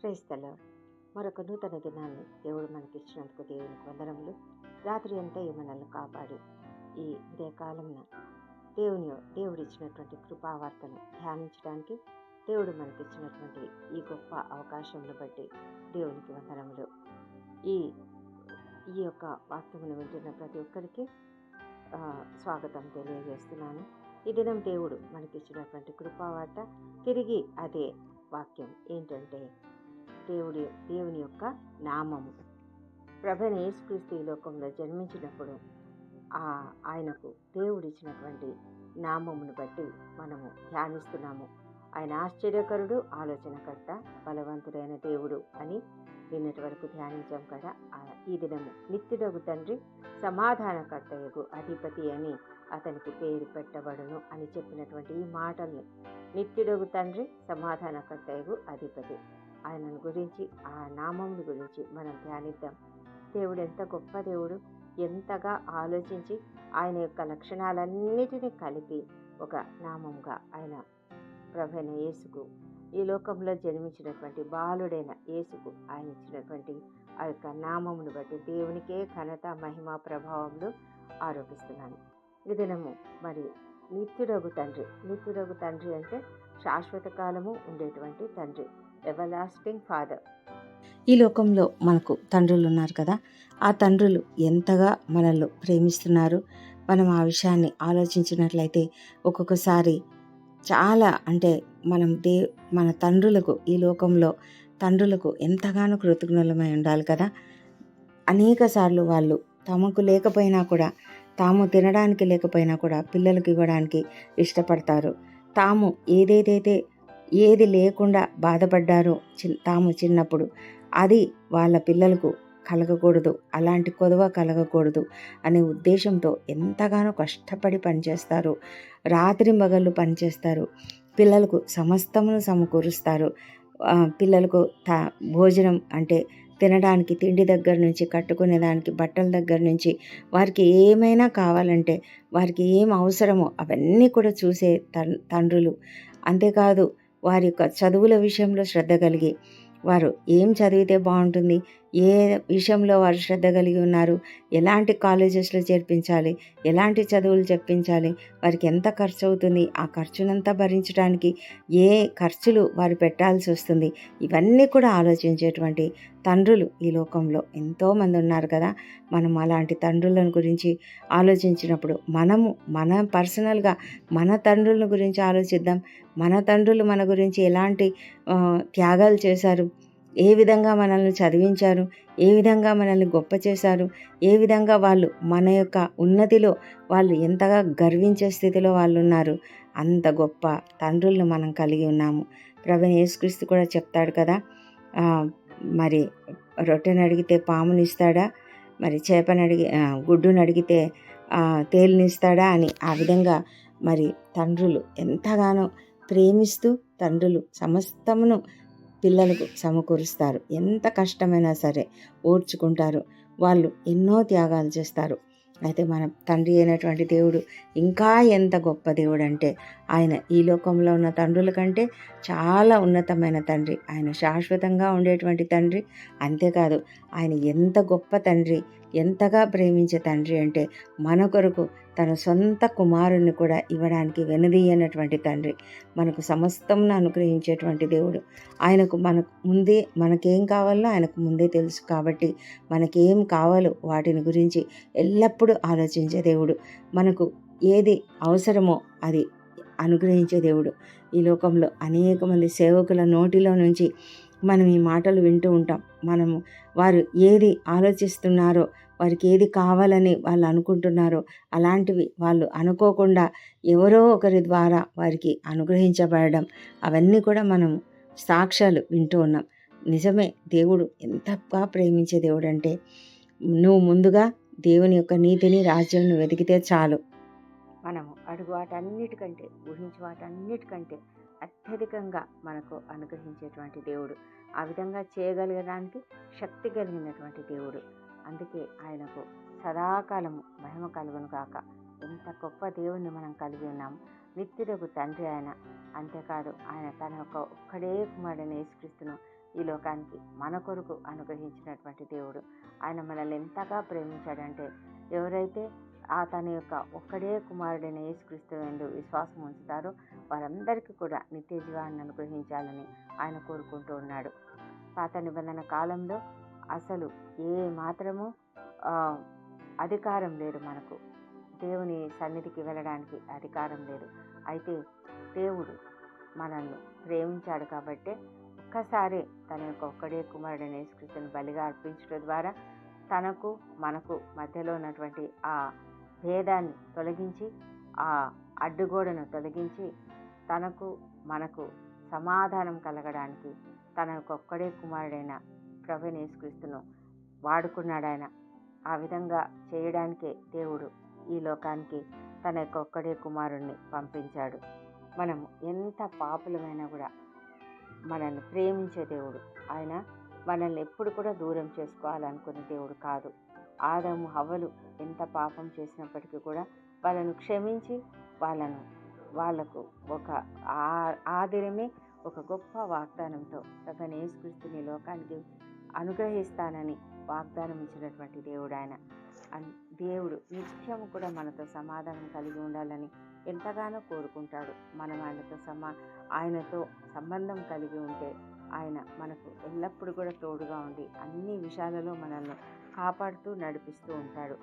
క్రైస్తలో మరొక నూతన దినాన్ని దేవుడు మనకిచ్చినందుకు దేవునికి వందనములు. రాత్రి అంతా ఈ మనల్ని కాపాడి. ఈ ఉదయకాలంన దేవుని దేవుడిచ్చినటువంటి కృపావార్తను ధ్యానించడానికి దేవుడు మనకిచ్చినటువంటి ఈ గొప్ప అవకాశంను బట్టి దేవునికి వందనములు. ఈ ఈ యొక్క వాక్యమును వింటున్న ప్రతి ఒక్కరికి స్వాగతం తెలియజేస్తున్నాను. ఈ దినం దేవుడు మనకిచ్చినటువంటి కృపావార్త తిరిగి అదే వాక్యం ఏంటంటే దేవుడి దేవుని యొక్క నామము. ప్రభని యేసుక్రీస్తు ఈ లోకంలో జన్మించినప్పుడు ఆ ఆయనకు దేవుడిచ్చినటువంటి నామమును బట్టి మనము ధ్యానిస్తున్నాము. ఆయన ఆశ్చర్యకరుడు ఆలోచనకర్త బలవంతుడైన దేవుడు అని నిన్నటి వరకు ధ్యానించాం కదా. ఆ ఈ దినము నిత్యుడగు తండ్రి సమాధానకర్తయకు అధిపతి అని అతనికి పేరు పెట్టబడును అని చెప్పినటువంటి ఈ మాటల్ని నిత్యుడగు తండ్రి సమాధానకర్తయకు అధిపతి. ఆయనను గురించి ఆ నామముని గురించి మనం ధ్యానిద్దాం. దేవుడు ఎంత గొప్ప దేవుడు. ఎంతగా ఆలోచించి ఆయన యొక్క లక్షణాలన్నిటినీ కలిపి ఒక నామంగా ఆయన ప్రభైన యేసుకు ఈ లోకంలో జన్మించినటువంటి బాలుడైన యేసుకు ఆయన ఇచ్చినటువంటి ఆ యొక్క నామమును బట్టి దేవునికే ఘనత మహిమ ప్రభావంలో ఆరోపిస్తున్నాను. ఈ దినము మరి నిత్యుడగు తండ్రి. నిత్యుడగు తండ్రి అంటే శాశ్వత కాలము ఉండేటువంటి తండ్రి. ఎవర్లాస్టింగ్ ఫాదర్ ఈ లోకంలో మనకు తండ్రులు ఉన్నారు కదా. ఆ తండ్రులు ఎంతగా మనల్ని ప్రేమిస్తున్నారు. మనం ఆ విషయాన్ని ఆలోచించినట్లయితే ఒక్కొక్కసారి చాలా అంటే మనం దే మన తండ్రులకు ఈ లోకంలో తండ్రులకు ఎంతగానో కృతజ్ఞులమై ఉండాలి కదా. అనేక సార్లు వాళ్ళు తమకు లేకపోయినా కూడా తాము తినడానికి లేకపోయినా కూడా పిల్లలకు ఇవ్వడానికి ఇష్టపడతారు. తాము ఏదేదైతే ఏది లేకుండా బాధపడ్డారో చి తాము చిన్నప్పుడు. అది వాళ్ళ పిల్లలకు కలగకూడదు అలాంటి కొదవ కలగకూడదు అనే ఉద్దేశంతో ఎంతగానో కష్టపడి పనిచేస్తారు. రాత్రి మగళ్ళు పనిచేస్తారు. పిల్లలకు సమస్తమును సమకూరుస్తారు. పిల్లలకు తా భోజనం అంటే తినడానికి తిండి దగ్గర నుంచి కట్టుకునే దానికి బట్టల దగ్గర నుంచి వారికి ఏమైనా కావాలంటే వారికి ఏం అవసరమో అవన్నీ కూడా చూసే తన్ తండ్రులు. అంతేకాదు వారి యొక్క చదువుల విషయంలో శ్రద్ధ కలిగి వారు ఏం చదివితే బాగుంటుంది ఏ విషయంలో వారు శ్రద్ధ కలిగి ఉన్నారు? ఎలాంటి కాలేజెస్లో చేర్పించాలి? ఎలాంటి చదువులు చెప్పించాలి? వారికి ఎంత ఖర్చు అవుతుంది? ఆ ఖర్చునంతా భరించడానికి ఏ ఖర్చులు వారు పెట్టాల్సి వస్తుంది? ఇవన్నీ కూడా ఆలోచించేటువంటి తండ్రులు ఈ లోకంలో ఎంతోమంది ఉన్నారు కదా! మనం అలాంటి తండ్రులను గురించి ఆలోచించినప్పుడు మనము మన పర్సనల్గా మన తండ్రుల గురించి ఆలోచిద్దాం. మన తండ్రులు మన గురించి ఎలాంటి త్యాగాలు చేశారు? ఏ విధంగా మనల్ని చదివించారు? ఏ విధంగా మనల్ని గొప్ప చేశారు? ఏ విధంగా వాళ్ళు మన యొక్క ఉన్నతిలో వాళ్ళు ఎంతగా గర్వించే స్థితిలో వాళ్ళు ఉన్నారు అంత గొప్ప తండ్రులను మనం కలిగి ఉన్నాము. ప్రవీణ్ యేసుక్రీస్తు కూడా చెప్తాడు కదా మరి రొట్టెను అడిగితే పాముని ఇస్తాడా? మరి చేపని అడిగి గుడ్డును అడిగితే తేలినిస్తాడా అని ఆ విధంగా మరి తండ్రులు ఎంతగానో ప్రేమిస్తూ తండ్రులు సమస్తమును పిల్లలకు సమకూరుస్తారు. ఎంత కష్టమైనా సరే ఓర్చుకుంటారు. వాళ్ళు ఎన్నో త్యాగాలు చేస్తారు. అయితే మన తండ్రి అయినటువంటి దేవుడు ఇంకా ఎంత గొప్ప దేవుడు అంటే ఆయన ఈ లోకంలో ఉన్న తండ్రుల కంటే చాలా ఉన్నతమైన తండ్రి. ఆయన శాశ్వతంగా ఉండేటువంటి తండ్రి. అంతేకాదు ఆయన ఎంత గొప్ప తండ్రి. ఎంతగా ప్రేమించే తండ్రి అంటే మన కొరకు తన సొంత కుమారుణ్ణి కూడా ఇవ్వడానికి వెనదీయనటువంటి తండ్రి. మనకు సమస్తంను అనుగ్రహించేటువంటి దేవుడు. ఆయనకు మనకు ముందే మనకేం కావాలో ఆయనకు ముందే తెలుసు కాబట్టి మనకేం కావాలో వాటిని గురించి ఎల్లప్పుడూ ఆలోచించే దేవుడు. మనకు ఏది అవసరమో అది అనుగ్రహించే దేవుడు. ఈ లోకంలో అనేక మంది సేవకుల నోటిలో నుంచి మనం ఈ మాటలు వింటూ ఉంటాం. మనము వారు ఏది ఆలోచిస్తున్నారో వారికి ఏది కావాలని వాళ్ళు అనుకుంటున్నారో అలాంటివి వాళ్ళు అనుకోకుండా ఎవరో ఒకరి ద్వారా వారికి అనుగ్రహించబడడం అవన్నీ కూడా మనం సాక్ష్యాలు వింటూ ఉన్నాం. నిజమే దేవుడు ఎంతగా ప్రేమించే దేవుడు అంటే నువ్వు ముందుగా దేవుని యొక్క నీతిని రాజ్యం వెతికితే చాలు. మనము అడుగు వాటన్నిటికంటే ఊహించే వాటన్నిటికంటే అత్యధికంగా మనకు అనుగ్రహించేటువంటి దేవుడు. ఆ విధంగా చేయగలగడానికి శక్తి కలిగినటువంటి దేవుడు. అందుకే ఆయనకు సదాకాలము మహిమ కలుగును కాక ఎంత గొప్ప దేవుణ్ణి మనం కలిగి ఉన్నాము నిత్యులకు తండ్రి ఆయన. అంతేకాదు ఆయన తన యొక్క ఒక్కడే కుమారుడైన యేసుక్రీస్తును ఈ లోకానికి మన కొరకు అనుగ్రహించినటువంటి దేవుడు. ఆయన మనల్ని ఎంతగా ప్రేమించాడంటే ఎవరైతే ఆ తన యొక్క ఒక్కడే కుమారుడైన యేసుక్రీస్తు ఎందు విశ్వాసం ఉంచుతారో వారందరికీ కూడా నిత్య జీవాన్ని అనుగ్రహించాలని ఆయన కోరుకుంటూ ఉన్నాడు. పాత నిబంధన కాలంలో అసలు ఏ మాత్రము అధికారం లేదు మనకు. దేవుని సన్నిధికి వెళ్ళడానికి అధికారం లేదు. అయితే దేవుడు మనల్ని ప్రేమించాడు కాబట్టి ఒక్కసారి తన యొక్క ఒక్కడే కుమారుడైన యేసుక్రీస్తుని బలిగా అర్పించడం ద్వారా తనకు మనకు మధ్యలో ఉన్నటువంటి ఆ భేదాన్ని తొలగించి ఆ అడ్డుగోడను తొలగించి తనకు మనకు సమాధానం కలగడానికి తనకొక్కడే ఒక్కడే కుమారుడైన ప్రభుని యేసుక్రీస్తును వాడుకున్నాడు ఆయన ఆ విధంగా చేయడానికే దేవుడు ఈ లోకానికి తన యొక్క ఒక్కడే కుమారుణ్ణి పంపించాడు. మనం ఎంత పాపులమైనా కూడా మనల్ని ప్రేమించే దేవుడు. ఆయన మనల్ని ఎప్పుడు కూడా దూరం చేసుకోవాలనుకునే దేవుడు కాదు. ఆదము హవ్వలు ఎంత పాపం చేసినప్పటికీ కూడా వాళ్ళను క్షమించి వాళ్ళను వాళ్ళకు ఒక ఆ- ఒక గొప్ప వాగ్దానంతో ప్రభు యేసుక్రీస్తుని లోకానికి అనుగ్రహిస్తానని వాగ్దానం ఇచ్చినటువంటి దేవుడు ఆయన దేవుడు నిత్యం కూడా మనతో సమాధానం కలిగి ఉండాలని ఎంతగానో కోరుకుంటాడు. మనం ఆయనతో సమా ఆయనతో సంబంధం కలిగి ఉంటే ఆయన మనకు ఎల్లప్పుడూ కూడా తోడుగా ఉండి అన్ని విషయాలలో మనల్ని కాపాడుతూ నడిపిస్తూ ఉంటాడు.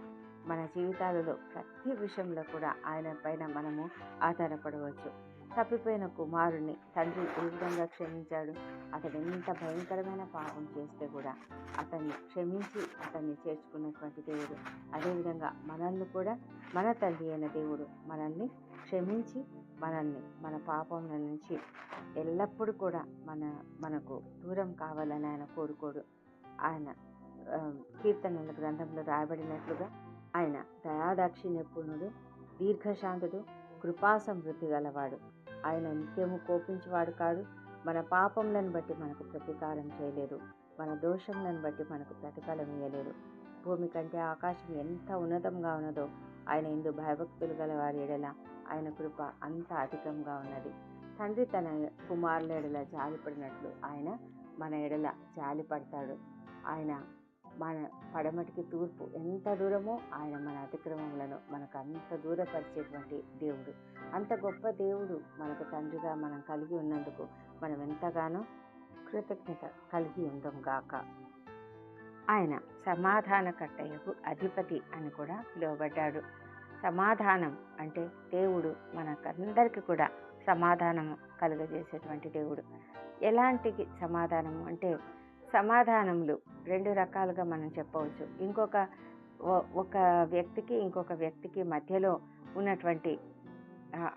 మన జీవితాలలో ప్రతి విషయంలో కూడా ఆయన పైన మనము ఆధారపడవచ్చు. తప్పిపోయిన కుమారుణ్ణి తండ్రి ఏ విధంగా క్షమించాడు? అతడు ఎంత భయంకరమైన పాపం చేస్తే కూడా అతన్ని క్షమించి అతన్ని చేర్చుకున్నటువంటి దేవుడు. అదేవిధంగా మనల్ని కూడా మన తల్లి అయిన దేవుడు మనల్ని క్షమించి మనల్ని మన పాపం నుంచి ఎల్లప్పుడూ కూడా మన మనకు దూరం కావాలని ఆయన కోరుకోడు. ఆయన కీర్తనల గ్రంథంలో రాయబడినట్లుగా ఆయన దయాదాక్షిణ్యపూర్ణుడు దీర్ఘశాంతుడు కృపా సమృద్ధి గలవాడు. ఆయన నిత్యము కోపించేవాడు కాడు. మన పాపములను బట్టి మనకు ప్రతీకారం చేయలేదు. మన దోషములను బట్టి మనకు ప్రతిఫలం ఇయ్యలేదు. భూమి కంటే ఆకాశం ఎంత ఉన్నతంగా ఉన్నదో ఆయన ఇందు భయభక్తులు గల వారి ఎడల ఆయన కృప అంత అధికంగా ఉన్నది. తండ్రి తన కుమారుల ఎడల జాలిపడినట్లు ఆయన మన ఎడల జాలి పడతాడు ఆయన మన పడమటికి తూర్పు ఎంత దూరమో ఆయన మన అతిక్రమములను మనకు అంత దూరపరిచేటువంటి దేవుడు. అంత గొప్ప దేవుడు మనకు తండ్రిగా మనం కలిగి ఉన్నందుకు మనం ఎంతగానో కృతజ్ఞత కలిగి ఉందాం గాక. ఆయన సమాధానకర్తయ్యకు అధిపతి అని కూడా పిలువబడ్డాడు. సమాధానం అంటే దేవుడు మనకందరికీ కూడా సమాధానము కలుగజేసేటువంటి దేవుడు. ఎలాంటి సమాధానము అంటే సమాధానములు రెండు రకాలుగా మనం చెప్పవచ్చు. ఇంకొక ఒక వ్యక్తికి ఇంకొక వ్యక్తికి మధ్యలో ఉన్నటువంటి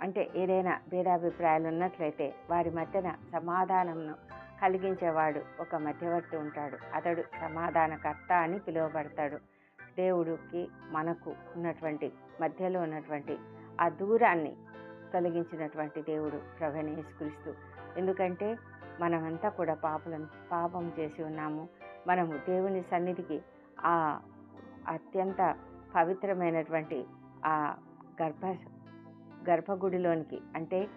అంటే ఏదైనా భేదాభిప్రాయాలు ఉన్నట్లయితే వారి మధ్యన సమాధానంను కలిగించేవాడు ఒక మధ్యవర్తి ఉంటాడు. అతడు సమాధానకర్త అని పిలువబడతాడు. దేవుడికి మనకు ఉన్నటువంటి మధ్యలో ఉన్నటువంటి ఆ దూరాన్ని తొలగించినటువంటి దేవుడు ప్రభుని యేసుక్రీస్తు. ఎందుకంటే మనమంతా కూడా పాపలం పాపం చేసి ఉన్నాము. మనము దేవుని సన్నిధికి ఆ అత్యంత పవిత్రమైనటువంటి ఆ గర్భ గర్భగుడిలోనికి అంటే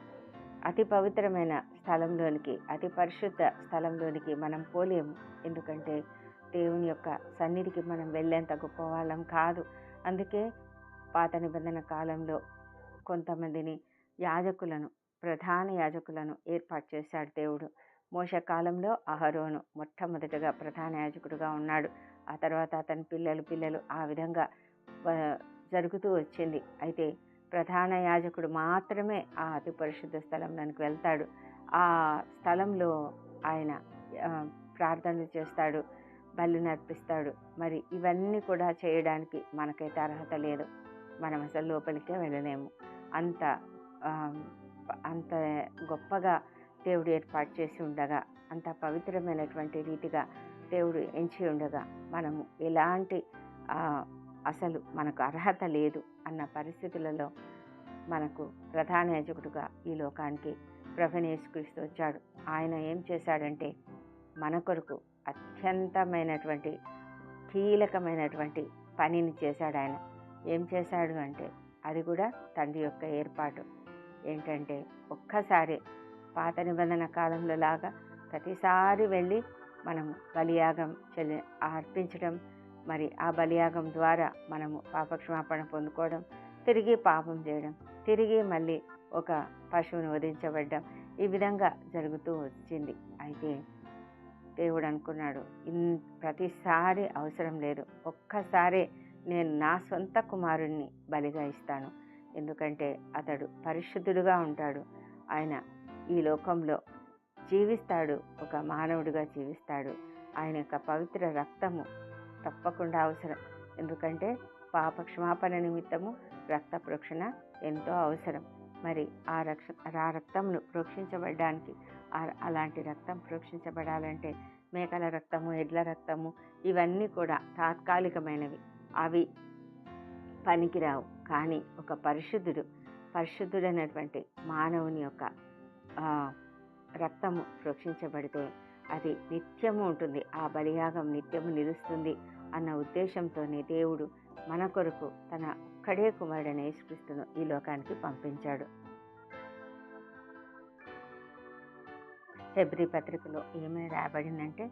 అతి పవిత్రమైన స్థలంలోనికి అతి పరిశుద్ధ స్థలంలోనికి మనం పోలేము. ఎందుకంటే దేవుని యొక్క సన్నిధికి మనం వెళ్ళేంత గొప్ప వాళ్ళం కాదు. అందుకే పాత నిబంధన కాలంలో కొంతమందిని యాజకులను ప్రధాన యాజకులను ఏర్పాటు చేశాడు దేవుడు. మోసకాలంలో అహరోను మొట్టమొదటగా ప్రధాన యాజకుడుగా ఉన్నాడు. ఆ తర్వాత అతని పిల్లలు పిల్లలు ఆ విధంగా జరుగుతూ వచ్చింది. అయితే ప్రధాన యాజకుడు మాత్రమే ఆ అతి పరిశుద్ధ స్థలంలోనికి వెళ్తాడు. ఆ స్థలంలో ఆయన ప్రార్థనలు చేస్తాడు బలి నర్పిస్తాడు మరి ఇవన్నీ కూడా చేయడానికి మనకైతే అర్హత లేదు. మనం అసలు లోపలికే వెళ్ళలేము. అంత అంత గొప్పగా దేవుడు ఏర్పాటు చేసి ఉండగా అంత పవిత్రమైనటువంటి రీతిగా దేవుడు ఎంచి ఉండగా మనము ఎలాంటి అసలు మనకు అర్హత లేదు అన్న పరిస్థితులలో మనకు ప్రధాన యాజకుడుగా ఈ లోకానికి ప్రభనేసుక్రీస్తు వచ్చాడు. ఆయన ఏం చేశాడంటే మన కొరకు అత్యంతమైనటువంటి కీలకమైనటువంటి పనిని చేశాడు ఆయన. ఏం చేశాడు అంటే అది కూడా తండ్రి యొక్క ఏర్పాటు. ఏంటంటే ఒక్కసారి పాత నిబంధన కాలంలో లాగా ప్రతిసారి వెళ్ళి మనము బలియాగం చెల్లి అర్పించడం మరి ఆ బలియాగం ద్వారా మనము పాపక్షమాపణ పొందుకోవడం తిరిగి పాపం చేయడం తిరిగి మళ్ళీ ఒక పశువును వధించబడ్డం ఈ విధంగా జరుగుతూ వచ్చింది. అయితే దేవుడు అనుకున్నాడు ఇన్ ప్రతిసారి అవసరం లేదు ఒక్కసారే నేను నా సొంత కుమారుణ్ణి బలిగా ఇస్తాను. ఎందుకంటే అతడు పరిశుద్ధుడుగా ఉంటాడు. ఆయన ఈ లోకంలో జీవిస్తాడు. ఒక మానవుడిగా జీవిస్తాడు. ఆయన యొక్క పవిత్ర రక్తము తప్పకుండా అవసరం. ఎందుకంటే పాప క్షమాపణ నిమిత్తము రక్త ప్రోక్షణ ఎంతో అవసరం. మరి ఆ రక్ష ఆ రక్తంను ప్రోక్షించబడడానికి అలాంటి రక్తం ప్రోక్షించబడాలంటే మేకల రక్తము ఎడ్ల రక్తము ఇవన్నీ కూడా తాత్కాలికమైనవి. అవి పనికిరావు. కానీ ఒక పరిశుద్ధుడు పరిశుద్ధుడైనటువంటి మానవుని యొక్క రక్తము ప్రోక్షించబడితే అది నిత్యము ఉంటుంది. ఆ బలియాగం నిత్యము నిలుస్తుంది అన్న ఉద్దేశంతోనే దేవుడు మన కొరకు తన ఒక్కడే కుమారుడైన యేసుక్రీస్తును ఈ లోకానికి పంపించాడు. ఫిబ్రి పత్రికలో ఏమని రాయబడిందంటే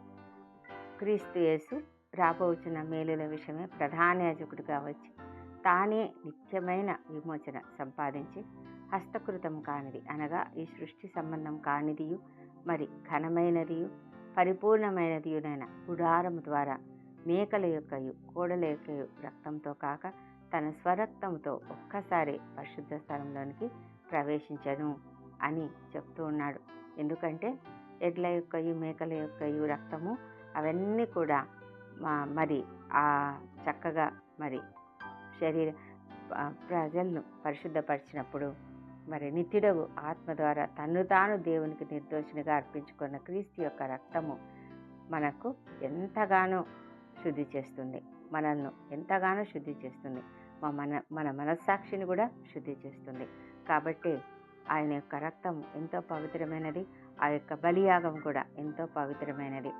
క్రీస్తు యేసు రాబోచున్న మేలుల విషయమే ప్రధాన యాజకుడిగా వచ్చి తానే నిత్యమైన విమోచన సంపాదించి హస్తకృతం కానిది అనగా ఈ సృష్టి సంబంధం కానిదియు మరి ఘనమైనదియు పరిపూర్ణమైనదియునైన గుడారము ద్వారా మేకల యొక్కయు కోడల యొక్కయు రక్తంతో కాక తన స్వరక్తంతో ఒక్కసారి పరిశుద్ధ స్థలంలోనికి ప్రవేశించను అని చెప్తూ ఉన్నాడు. ఎందుకంటే ఎడ్ల యొక్కయు మేకల యొక్కయు రక్తము అవన్నీ కూడా మా- మరి ఆ చక్కగా మరి శరీర ప్రజలను పరిశుద్ధపరిచినప్పుడు మరి నిత్యుడగు ఆత్మ ద్వారా తన్ను తాను దేవునికి నిర్దోషినిగా అర్పించుకున్న క్రీస్తు యొక్క రక్తము మనకు ఎంతగానో శుద్ధి చేస్తుంది. మనల్ని ఎంతగానో శుద్ధి చేస్తుంది. మా మన మన మనస్సాక్షిని కూడా శుద్ధి చేస్తుంది. కాబట్టి ఆయన యొక్క రక్తం ఎంతో పవిత్రమైనది. ఆ యొక్క బలియాగం కూడా ఎంతో పవిత్రమైనది.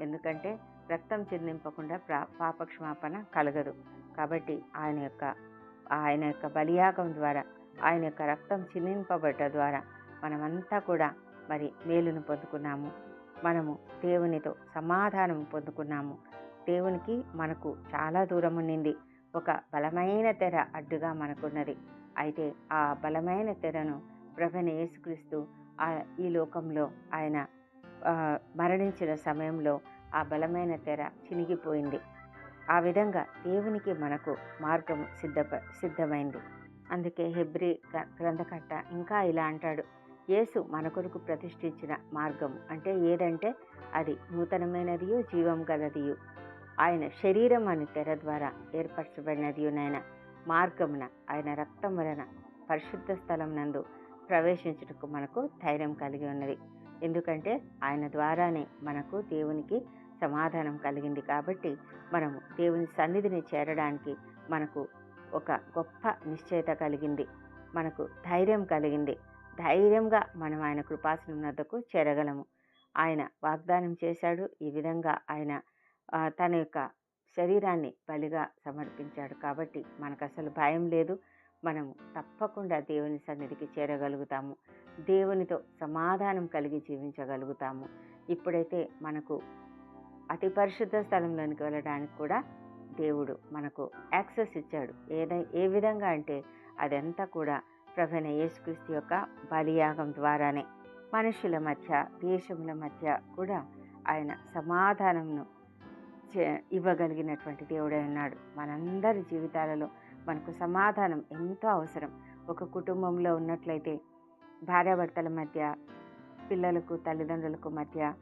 ఎందుకంటే రక్తం చెందింపకుండా ప్రా పాపక్షమాపణ కలగదు. కాబట్టి ఆయన యొక్క ఆయన యొక్క బలియాగం ద్వారా ఆయన యొక్క రక్తం చిందింపబడ్డ ద్వారా మనమంతా కూడా మరి మేలును పొందుకున్నాము. మనము దేవునితో సమాధానం పొందుకున్నాము. దేవునికి మనకు చాలా దూరం ఉండింది. ఒక బలమైన తెర అడ్డుగా మనకున్నది. అయితే ఆ బలమైన తెరను ప్రభుని యేసుక్రీస్తు ఆ ఈ లోకంలో ఆయన మరణించిన సమయంలో ఆ బలమైన తెర చినిగిపోయింది. ఆ విధంగా దేవునికి మనకు మార్గం సిద్ధప సిద్ధమైంది. అందుకే హెబ్రి గ్రంథకట్ట గ్రంథకర్త ఇంకా ఇలా అంటాడు. యేసు మన కొరకు ప్రతిష్ఠించిన మార్గం అంటే ఏదంటే అది నూతనమైనదియు జీవం గలదియు. ఆయన శరీరం అని తెర ద్వారా ఏర్పరచబడినదియునైన మార్గమున ఆయన రక్తం వలన పరిశుద్ధ స్థలం నందు ప్రవేశించుటకు మనకు ధైర్యం కలిగి ఉన్నది. ఎందుకంటే ఆయన ద్వారానే మనకు దేవునికి సమాధానం కలిగింది కాబట్టి మనము దేవుని సన్నిధిని చేరడానికి మనకు ఒక గొప్ప నిశ్చయత కలిగింది. మనకు ధైర్యం కలిగింది. ధైర్యంగా మనం ఆయన కృపాసనం వద్దకు చేరగలము. ఆయన వాగ్దానం చేశాడు. ఈ విధంగా ఆయన తన యొక్క శరీరాన్ని బలిగా సమర్పించాడు. కాబట్టి మనకు అసలు భయం లేదు. మనము తప్పకుండా దేవుని సన్నిధికి చేరగలుగుతాము. దేవునితో సమాధానం కలిగి జీవించగలుగుతాము. ఇప్పుడైతే మనకు అతి పరిశుద్ధ స్థలంలోనికి వెళ్ళడానికి కూడా దేవుడు మనకు యాక్సెస్ ఇచ్చాడు. ఏదై ఏ విధంగా అంటే అదంతా కూడా ప్రభైన యేసుక్రీస్తు యొక్క బలియాగం ద్వారానే. మనుషుల మధ్య దేశముల మధ్య కూడా ఆయన సమాధానంను చే- ఇవ్వగలిగినటువంటి దేవుడే ఉన్నాడు. మనందరి జీవితాలలో మనకు సమాధానం ఎంతో అవసరం. ఒక కుటుంబంలో ఉన్నట్లయితే భార్యాభర్తల మధ్య పిల్లలకు తల్లిదండ్రులకు మధ్య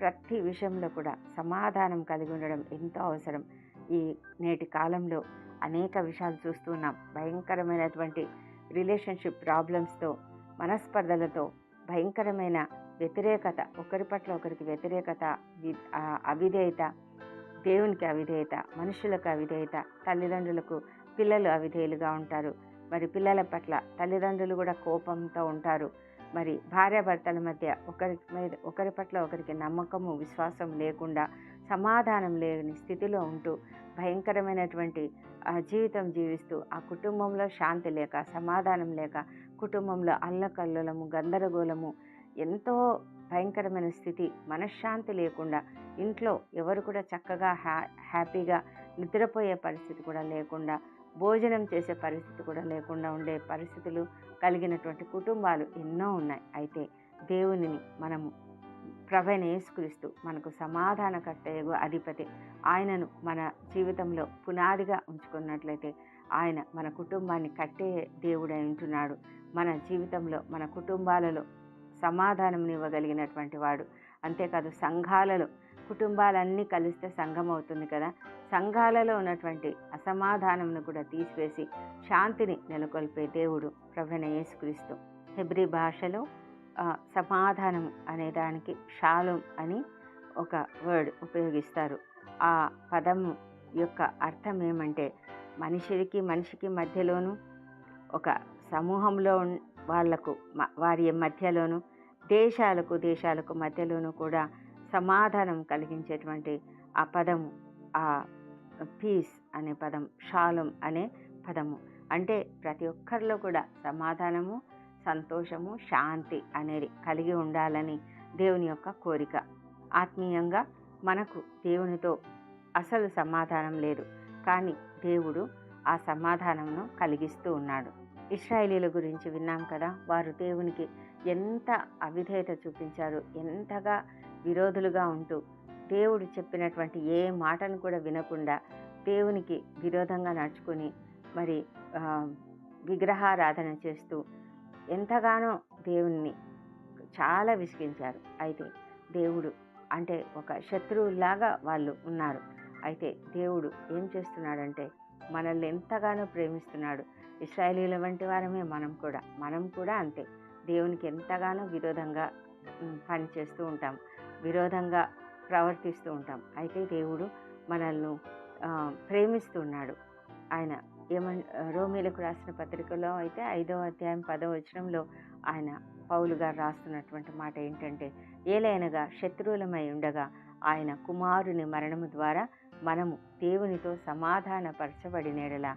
ప్రతి విషయంలో కూడా సమాధానం కలిగి ఉండడం ఎంతో అవసరం. ఈ నేటి కాలంలో అనేక విషయాలు చూస్తున్నాం భయంకరమైనటువంటి రిలేషన్షిప్ ప్రాబ్లమ్స్తో మనస్పర్ధలతో భయంకరమైన వ్యతిరేకత ఒకరి పట్ల ఒకరికి వ్యతిరేకత అవిధేయత దేవునికి అవిధేయత మనుషులకు అవిధేయత తల్లిదండ్రులకు పిల్లలు అవిధేయులుగా ఉంటారు. మరి పిల్లల పట్ల తల్లిదండ్రులు కూడా కోపంతో ఉంటారు. మరి భార్యాభర్తల మధ్య ఒకరి మీద ఒకరి పట్ల ఒకరికి నమ్మకము విశ్వాసం లేకుండా సమాధానం లేని స్థితిలో ఉంటూ భయంకరమైనటువంటి జీవితం జీవిస్తూ ఆ కుటుంబంలో శాంతి లేక సమాధానం లేక కుటుంబంలో అల్లకల్లోలము గందరగోళము ఎంతో భయంకరమైన స్థితి మనశ్శాంతి లేకుండా ఇంట్లో ఎవరు కూడా చక్కగా హ్యా హ్యాపీగా నిద్రపోయే పరిస్థితి కూడా లేకుండా భోజనం చేసే పరిస్థితి కూడా లేకుండా ఉండే పరిస్థితులు కలిగినటువంటి కుటుంబాలు ఎన్నో ఉన్నాయి. అయితే దేవునిని మనము ప్రవణేశ్క్రీస్తు యేసుక్రీస్తు మనకు సమాధానకర్తయగు అధిపతి. ఆయనను మన జీవితంలో పునాదిగా ఉంచుకున్నట్లయితే ఆయన మన కుటుంబాన్ని కట్టే దేవుడై ఉంటున్నాడు. మన జీవితంలో మన కుటుంబాలలో సమాధానం ఇవ్వగలిగినటువంటి వాడు. అంతేకాదు సంఘాలలో కుటుంబాలన్నీ కలిస్తే సంఘం అవుతుంది కదా. సంఘాలలో ఉన్నటువంటి అసమాధానంను కూడా తీసివేసి శాంతిని నెలకొల్పే దేవుడు ప్రవణ యేసుక్రీస్తు. హెబ్రి భాషలో సమాధానం అనే దానికి షాలోం అని ఒక వర్డ్ ఉపయోగిస్తారు. ఆ పదం యొక్క అర్థం ఏమంటే మనిషికి మనిషికి మధ్యలోనూ ఒక సమూహంలో వాళ్ళకు వారి మధ్యలోనూ దేశాలకు దేశాలకు మధ్యలోనూ కూడా సమాధానం కలిగించేటువంటి ఆ పదము ఆ పీస్ అనే పదం షాలం అనే పదము. అంటే ప్రతి ఒక్కరిలో కూడా సమాధానము సంతోషము శాంతి అనేది కలిగి ఉండాలని దేవుని యొక్క కోరిక. ఆత్మీయంగా మనకు దేవునితో అసలు సమాధానం లేదు. కానీ దేవుడు ఆ సమాధానంను కలిగిస్తూ ఉన్నాడు. ఇస్రాయేలీల గురించి విన్నాం కదా వారు దేవునికి ఎంత అవిధేయత చూపించారు ఎంతగా విరోధులుగా ఉంటూ దేవుడు చెప్పినటువంటి ఏ మాటను కూడా వినకుండా దేవునికి విరోధంగా నడుచుకుని మరి విగ్రహారాధన చేస్తూ ఎంతగానో దేవుణ్ణి చాలా విసిగించారు. అయితే దేవుడు అంటే ఒక శత్రువులాగా వాళ్ళు ఉన్నారు. అయితే దేవుడు ఏం చేస్తున్నాడంటే మనల్ని ఎంతగానో ప్రేమిస్తున్నాడు. ఇస్రాయలీల వంటి వారమే మనం కూడా. మనం కూడా అంతే. దేవునికి ఎంతగానో విరోధంగా పనిచేస్తూ ఉంటాం. విరోధంగా ప్రవర్తిస్తూ ఉంటాం. అయితే దేవుడు మనల్ని ప్రేమిస్తున్నాడు. ప్రేమిస్తూ ఉన్నాడు ఆయన ఏమన్ రోమిలకు రాసిన పత్రికలో అయితే ఐదో అధ్యాయం పదవ వచనంలో ఆయన పౌలు గారు రాస్తున్నటువంటి మాట ఏంటంటే ఏలైనగా శత్రువులమై ఉండగా ఆయన కుమారుని మరణము ద్వారా మనము దేవునితో సమాధానపరచబడినలా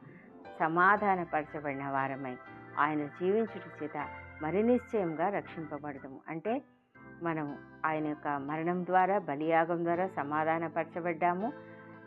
సమాధానపరచబడిన వారమై ఆయన జీవించుట చేత మరి నిశ్చయంగా రక్షింపబడతాము అంటే మనము ఆయన యొక్క మరణం ద్వారా బలియాగం ద్వారా సమాధానపరచబడ్డాము.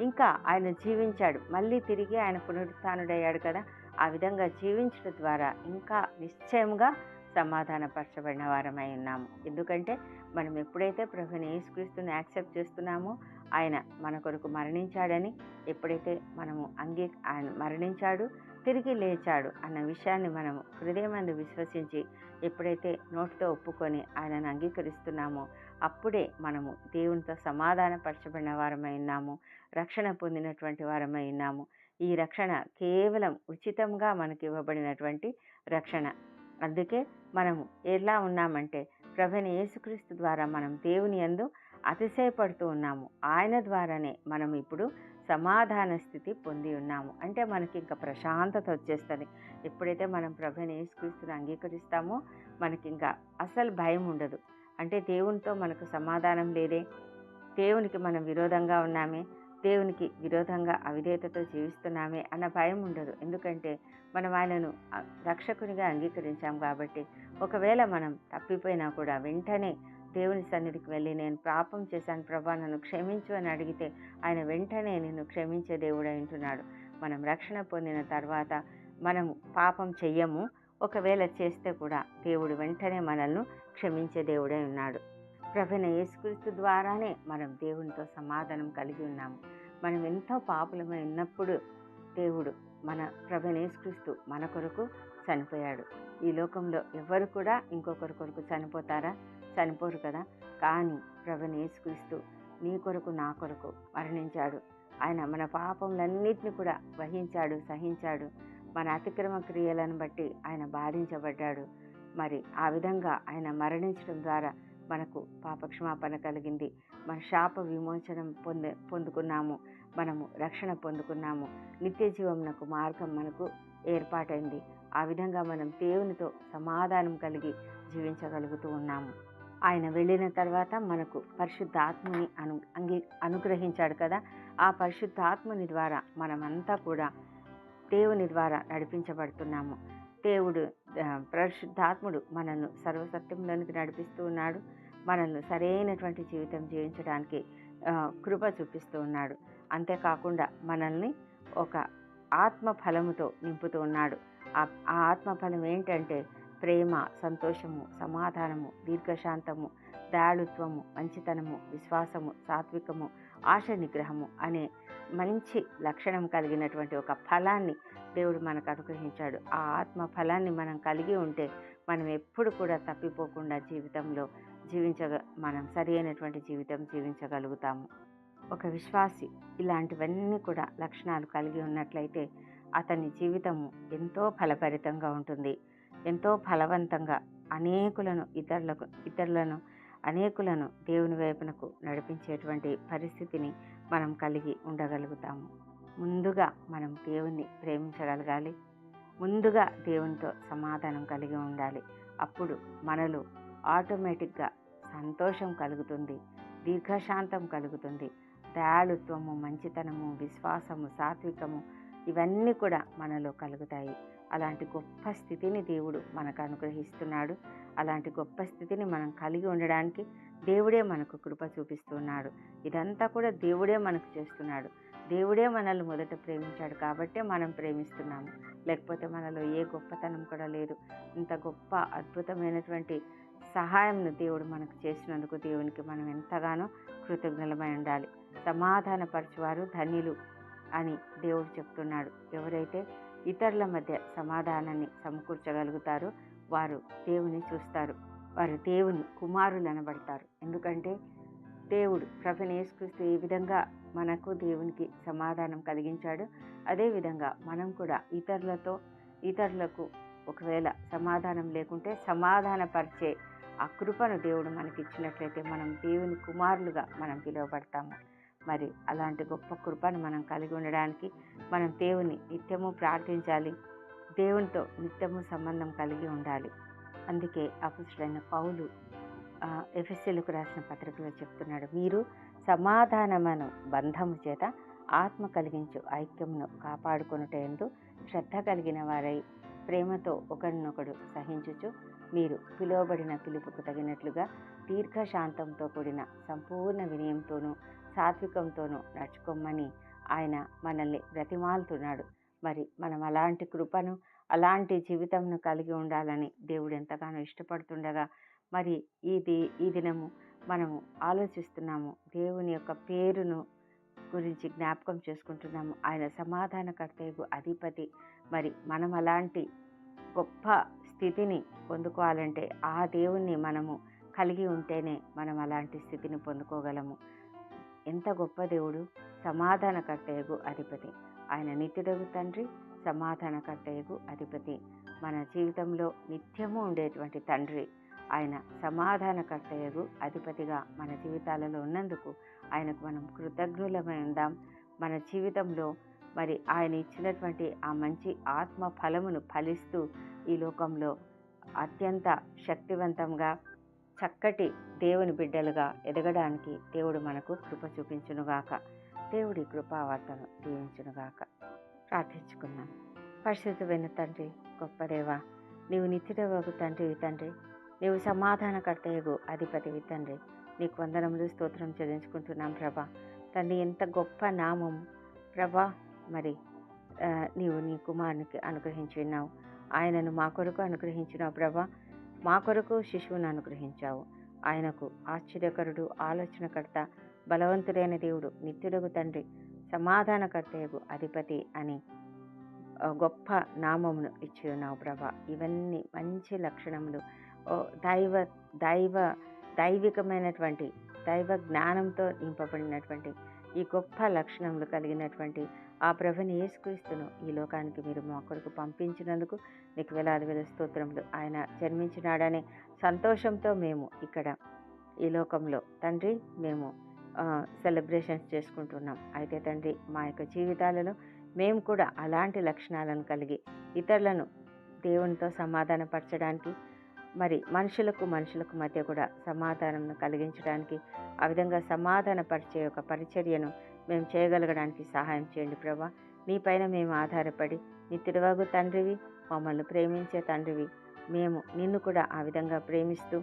ఇంకా ఆయన జీవించాడు. మళ్ళీ తిరిగి ఆయన పునరుత్డయ్యాడు కదా! ఆ విధంగా జీవించడం ద్వారా ఇంకా నిశ్చయంగా సమాధానపరచబడిన వారమై ఉన్నాము. ఎందుకంటే మనం ఎప్పుడైతే ప్రభుని యేసుక్రీస్తుని యాక్సెప్ట్ చేస్తున్నామో ఆయన మన కొరకు మరణించాడని ఎప్పుడైతే మనము అంగీ ఆయన మరణించాడు తిరిగి లేచాడు అన్న విషయాన్ని మనము హృదయమందు విశ్వసించి ఎప్పుడైతే నోటితో ఒప్పుకొని ఆయనను అంగీకరిస్తున్నామో అప్పుడే మనము దేవునితో సమాధానపరచబడిన వారమై ఉన్నాము రక్షణ పొందినటువంటి వారమై ఉన్నాము. ఈ రక్షణ కేవలం ఉచితంగా మనకి ఇవ్వబడినటువంటి రక్షణ. అందుకే మనము ఎలా ఉన్నామంటే ప్రభుని యేసుక్రీస్తు ద్వారా మనం దేవుని యందు అతిశయపడుతూ ఉన్నాము. ఆయన ద్వారానే మనం ఇప్పుడు సమాధాన స్థితి పొంది ఉన్నాము. అంటే మనకి ఇంకా ప్రశాంతత వచ్చేస్తుంది. ఎప్పుడైతే మనం ప్రభుని యేసుక్రీస్తుని అంగీకరిస్తామో మనకి ఇంకా అసలు భయం ఉండదు. అంటే దేవునితో మనకు సమాధానం లేదే. దేవునికి మనం విరోధంగా ఉన్నామే. దేవునికి విరోధంగా అవిధేయతతో జీవిస్తున్నామే అన్న భయం ఉండదు. ఎందుకంటే మనం ఆయనను రక్షకునిగా అంగీకరించాం కాబట్టి ఒకవేళ మనం తప్పిపోయినా కూడా వెంటనే దేవుని సన్నిధికి వెళ్ళి నేను పాపం చేశాను ప్రభా నన్ను క్షమించు అని అడిగితే ఆయన వెంటనే నిన్ను క్షమించే దేవుడు ఉంటున్నాడు. మనం రక్షణ పొందిన తర్వాత మనం పాపం చెయ్యము. ఒకవేళ చేస్తే కూడా దేవుడు వెంటనే మనల్ని క్షమించే దేవుడై ఉన్నాడు. ప్రభున యేసుక్రీస్తు ద్వారానే మనం దేవునితో సమాధానం కలిగి ఉన్నాము. మనం ఎంతో పాపులమై ఉన్నప్పుడు దేవుడు మన ప్రభున యేసుక్రీస్తు మన కొరకు చనిపోయాడు. ఈ లోకంలో ఎవరు కూడా ఇంకొకరి కొరకు చనిపోతారా? చనిపోరు కదా. కానీ ప్రభు నేసుక్రీస్తు నీ కొరకు నా కొరకు మరణించాడు. ఆయన మన పాపములన్నిటిని కూడా వహించాడు సహించాడు. మన అతిక్రమ క్రియలను బట్టి ఆయన బాధించబడ్డాడు. మరి ఆ విధంగా ఆయన మరణించడం ద్వారా మనకు పాపక్షమాపణ కలిగింది. మన శాప విమోచనం పొందే పొందుకున్నాము. మనము రక్షణ పొందుకున్నాము. నిత్య జీవమునకు మార్గం మనకు ఏర్పాటైంది. ఆ విధంగా మనం దేవునితో సమాధానం కలిగి జీవించగలుగుతూ ఉన్నాము. ఆయన వెళ్ళిన తర్వాత మనకు పరిశుద్ధాత్మని అను అంగీ అనుగ్రహించాడు కదా. ఆ పరిశుద్ధాత్మని ద్వారా మనమంతా కూడా దేవుని ద్వారా నడిపించబడుతున్నాము. దేవుడు పరిశుద్ధాత్ముడు మనల్ని సర్వసత్యంలోనికి నడిపిస్తూ ఉన్నాడు. మనల్ని సరైనటువంటి జీవితం జీవించడానికి కృప చూపిస్తూ ఉన్నాడు. అంతేకాకుండా మనల్ని ఒక ఆత్మ ఫలముతో నింపుతూ ఉన్నాడు. ఆ ఆ ఆత్మ ఫలం ఏంటంటే ప్రేమ సంతోషము సమాధానము దీర్ఘశాంతము దయాళుత్వము మంచితనము విశ్వాసము సాత్వికము ఆశ నిగ్రహము అనే మంచి లక్షణం కలిగినటువంటి ఒక ఫలాన్ని దేవుడు మనకు అనుగ్రహించాడు. ఆ ఆత్మ ఫలాన్ని మనం కలిగి ఉంటే మనం ఎప్పుడు కూడా తప్పిపోకుండా జీవితంలో జీవించగ మనం సరి అయినటువంటి జీవితం జీవించగలుగుతాము. ఒక విశ్వాసి ఇలాంటివన్నీ కూడా లక్షణాలు కలిగి ఉన్నట్లయితే అతని జీవితము ఎంతో ఫలభరితంగా ఉంటుంది. ఎంతో ఫలవంతంగా అనేకులను ఇతరులకు ఇతరులను అనేకులను దేవుని వైపునకు నడిపించేటువంటి పరిస్థితిని మనం కలిగి ఉండగలుగుతాము. ముందుగా మనం దేవుణ్ణి ప్రేమించగలగాలి. ముందుగా దేవునితో సమాధానం కలిగి ఉండాలి. అప్పుడు మనలో ఆటోమేటిక్గా సంతోషం కలుగుతుంది దీర్ఘశాంతం కలుగుతుంది. దయాళుత్వము మంచితనము విశ్వాసము సాత్వికము ఇవన్నీ కూడా మనలో కలుగుతాయి. అలాంటి గొప్ప స్థితిని దేవుడు మనకు అనుగ్రహిస్తున్నాడు. అలాంటి గొప్ప స్థితిని మనం కలిగి ఉండడానికి దేవుడే మనకు కృప చూపిస్తున్నాడు. ఇదంతా కూడా దేవుడే మనకు చేస్తున్నాడు. దేవుడే మనల్ని మొదట ప్రేమించాడు కాబట్టే మనం ప్రేమిస్తున్నాము. లేకపోతే మనలో ఏ గొప్పతనం కూడా లేదు. ఇంత గొప్ప అద్భుతమైనటువంటి సహాయంను దేవుడు మనకు చేసినందుకు దేవునికి మనం ఎంతగానో కృతజ్ఞలమై ఉండాలి. సమాధానపరచువారు ధన్యులు అని దేవుడు చెప్తున్నాడు. ఎవరైతే ఇతరుల మధ్య సమాధానాన్ని సమకూర్చగలుగుతారో. వారు దేవుని చూస్తారు. వారు దేవుని కుమారులు అనబడతారు. ఎందుకంటే దేవుడు ప్రభుని యేసుక్రీస్తు ఏ విధంగా మనకు దేవునికి సమాధానం కలిగించాడు. అదేవిధంగా మనం కూడా ఇతరులతో ఇతరులకు ఒకవేళ సమాధానం లేకుంటే సమాధానపరిచే ఆ కృపను దేవుడు మనకి ఇచ్చినట్లయితే మనం దేవుని కుమారులుగా మనం పిలువబడతాము. మరి అలాంటి గొప్ప కృపను మనం కలిగి ఉండడానికి మనం దేవుని నిత్యము ప్రార్థించాలి. దేవునితో నిత్యము సంబంధం కలిగి ఉండాలి. అందుకే అపుష్డైన పౌలు ఎఫ్ఎస్సీలకు రాసిన పత్రికలో చెప్తున్నాడు మీరు సమాధానమను బంధము చేత ఆత్మ కలిగించు ఐక్యమును కాపాడుకొనుటందు శ్రద్ధ కలిగిన వారై ప్రేమతో ఒకరినొకడు సహించుచు మీరు పిలువబడిన పిలుపుకు తగినట్లుగా దీర్ఘశాంతంతో కూడిన సంపూర్ణ వినయంతోనూ సాత్వికంతోనూ నడుచుకోమని ఆయన మనల్ని బ్రతిమాలుతున్నాడు. మరి మనం అలాంటి కృపను అలాంటి జీవితంను కలిగి ఉండాలని దేవుడు ఎంతగానో ఇష్టపడుతుండగా మరి ఇది ఈ దినము మనము ఆలోచిస్తున్నాము. దేవుని యొక్క పేరును గురించి జ్ఞాపకం చేసుకుంటున్నాము. ఆయన సమాధానకర్తయ్యకు అధిపతి. మరి మనం అలాంటి గొప్ప స్థితిని పొందుకోవాలంటే ఆ దేవుణ్ణి మనము కలిగి ఉంటేనే మనం అలాంటి స్థితిని పొందుకోగలము. ఎంత గొప్ప దేవుడు? సమాధానకర్తయ్యకు అధిపతి. ఆయన నిత్యుడగు తండ్రి సమాధానకర్తయ్యకు అధిపతి. మన జీవితంలో నిత్యము ఉండేటువంటి తండ్రి. ఆయన సమాధానకర్తయ్యకు అధిపతిగా మన జీవితాలలో ఉన్నందుకు ఆయనకు మనం కృతజ్ఞులమై ఉందాం. మన జీవితంలో మరి ఆయన ఇచ్చినటువంటి ఆ మంచి ఆత్మ ఫలమును ఫలిస్తూ ఈ లోకంలో అత్యంత శక్తివంతంగా చక్కటి దేవుని బిడ్డలుగా ఎదగడానికి దేవుడు మనకు కృప చూపించునుగాక. దేవుడి కృపావార్తను దీవించునుగాక. ప్రార్థించుకున్నాం పరిశుద్ధమైన తండ్రి గొప్ప దేవా నీవు నిత్యుడవగు తండ్రి తండ్రి. నీవు సమాధానకర్తయ్యగు అధిపతివి తండ్రి. నీకు వందనములు స్తోత్రం చెల్లించుకుంటున్నాం ప్రభా. తండ్రి ఎంత గొప్ప నామం. ప్రభా మరి నీవు నీ కుమారునికి అనుగ్రహించి ఉన్నావు ఆయనను మా కొరకు అనుగ్రహించినావు ప్రభా. మా కొరకు శిశువును అనుగ్రహించావు. ఆయనకు ఆశ్చర్యకరుడు ఆలోచనకర్త బలవంతుడైన దేవుడు నిత్యుడగు తండ్రి సమాధానకర్తయగు అధిపతి అని గొప్ప నామమును ఇచ్చి ఉన్నావు ప్రభా. ఇవన్నీ మంచి లక్షణములు. ఓ దైవ దైవ దైవికమైనటువంటి దైవ జ్ఞానంతో నింపబడినటువంటి ఈ గొప్ప లక్షణములు కలిగినటువంటి ఆ ప్రభుని యేసుక్రీస్తును ఈ లోకానికి మీరు మా కొరకు పంపించినందుకు మీకు వేలాది వేల స్తోత్రములు. ఆయన జన్మించినాడనే సంతోషంతో మేము ఇక్కడ ఈ లోకంలో తండ్రి మేము సెలబ్రేషన్స్ చేసుకుంటున్నాం. అయితే తండ్రి మా యొక్క జీవితాలలో మేము కూడా అలాంటి లక్షణాలను కలిగి ఇతరులను దేవునితో సమాధానపరచడానికి మరి మనుషులకు మనుషులకు మధ్య కూడా సమాధానం కలిగించడానికి ఆ విధంగా సమాధానపరిచే ఒక పరిచర్యను మేము చేయగలగడానికి సహాయం చేయండి ప్రభా. నీపైన మేము ఆధారపడి నిత్యుడవగు తండ్రివి మమ్మల్ని ప్రేమించే తండ్రివి. మేము నిన్ను కూడా ఆ విధంగా ప్రేమిస్తూ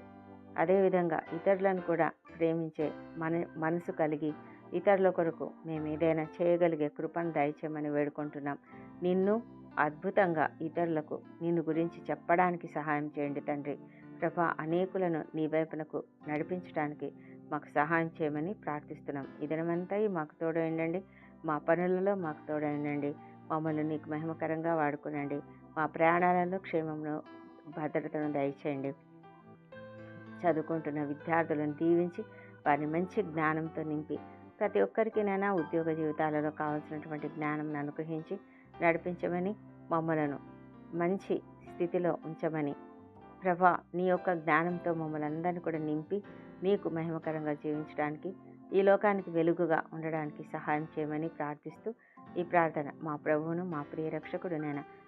అదేవిధంగా ఇతరులను కూడా ప్రేమించే మన మనసు కలిగి ఇతరుల కొరకు మేము ఏదైనా చేయగలిగే కృపను దయచేయమని వేడుకుంటున్నాం. నిన్ను అద్భుతంగా ఇతరులకు నిన్ను గురించి చెప్పడానికి సహాయం చేయండి తండ్రి. ప్రభా అనేకులను నీ వైపునకు నడిపించడానికి మాకు సహాయం చేయమని ప్రార్థిస్తున్నాం. ఈ మాకు తోడైండండి. మా పనులలో మాకు తోడైండండి. మమ్మల్ని నీకు మహిమకరంగా వాడుకునండి. మా ప్రయాణాలలో క్షేమమును భద్రతను దయచేయండి. చదువుకుంటున్న విద్యార్థులను దీవించి వారిని మంచి జ్ఞానంతో నింపి ప్రతి ఒక్కరికి నైనా ఉద్యోగ జీవితాలలో కావాల్సినటువంటి జ్ఞానం అనుగ్రహించి నడిపించమని మమ్మలను మంచి స్థితిలో ఉంచమని ప్రభా నీ యొక్క జ్ఞానంతో మమ్మల్ని అందరినీ కూడా నింపి నీకు మహిమకరంగా జీవించడానికి ఈ లోకానికి వెలుగుగా ఉండడానికి సహాయం చేయమని ప్రార్థిస్తూ ఈ ప్రార్థన మా ప్రభువును మా ప్రియ రక్షకుడు నేను